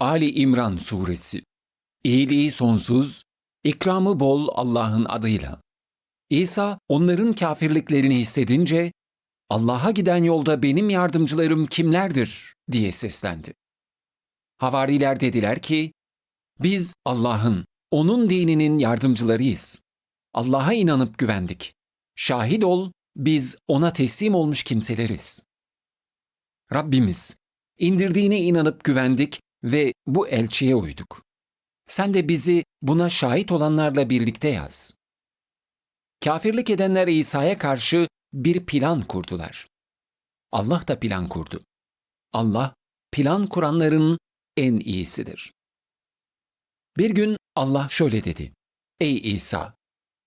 Ali İmran Suresi İyiliği sonsuz, ikramı bol Allah'ın adıyla. İsa onların kafirliklerini hissedince, Allah'a giden yolda benim yardımcılarım kimlerdir diye seslendi. Havariler dediler ki, biz Allah'ın, onun dininin yardımcılarıyız. Allah'a inanıp güvendik. Şahit ol, biz ona teslim olmuş kimseleriz. Rabbimiz, indirdiğine inanıp güvendik ve bu elçiye uyduk. Sen de bizi buna şahit olanlarla birlikte yaz. Kafirlik edenler İsa'ya karşı bir plan kurdular. Allah da plan kurdu. Allah, plan kuranların en iyisidir. Bir gün Allah şöyle dedi. Ey İsa!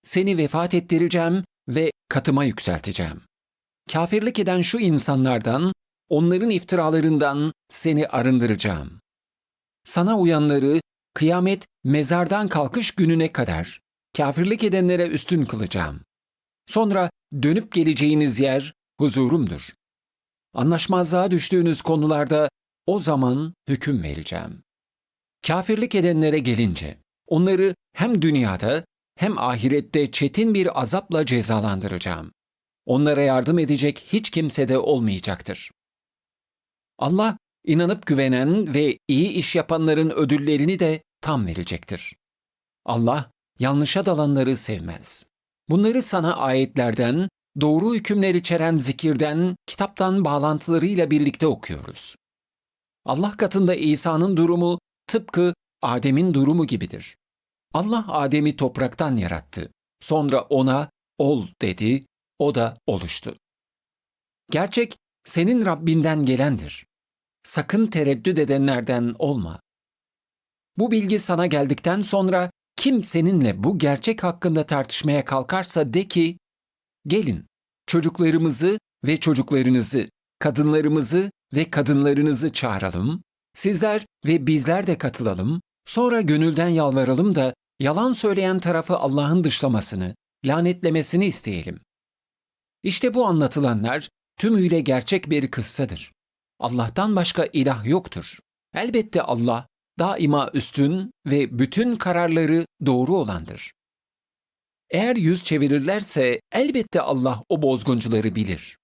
Seni vefat ettireceğim ve katıma yükselteceğim. Kafirlik eden şu insanlardan, onların iftiralarından seni arındıracağım. Sana uyanları kıyamet mezardan kalkış gününe kadar kafirlik edenlere üstün kılacağım. Sonra dönüp geleceğiniz yer huzurumdur. Anlaşmazlığa düştüğünüz konularda o zaman hüküm vereceğim. Kafirlik edenlere gelince onları hem dünyada hem ahirette çetin bir azapla cezalandıracağım. Onlara yardım edecek hiç kimse de olmayacaktır. Allah inanıp güvenen ve iyi iş yapanların ödüllerini de tam verecektir. Allah yanlışa dalanları sevmez. Bunları sana ayetlerden, doğru hükümler içeren zikirden, kitaptan bağlantılarıyla birlikte okuyoruz. Allah katında İsa'nın durumu tıpkı Adem'in durumu gibidir. Allah Adem'i topraktan yarattı. Sonra ona ol dedi, o da oluştu. Gerçek senin Rabbinden gelendir. Sakın tereddüt edenlerden olma. Bu bilgi sana geldikten sonra kim seninle bu gerçek hakkında tartışmaya kalkarsa de ki, gelin çocuklarımızı ve çocuklarınızı, kadınlarımızı ve kadınlarınızı çağıralım, sizler ve bizler de katılalım, sonra gönülden yalvaralım da yalan söyleyen tarafı Allah'ın dışlamasını, lanetlemesini isteyelim. İşte bu anlatılanlar tümüyle gerçek bir kıssadır. Allah'tan başka ilah yoktur. Elbette Allah daima üstün ve bütün kararları doğru olandır. Eğer yüz çevirirlerse elbette Allah o bozguncuları bilir.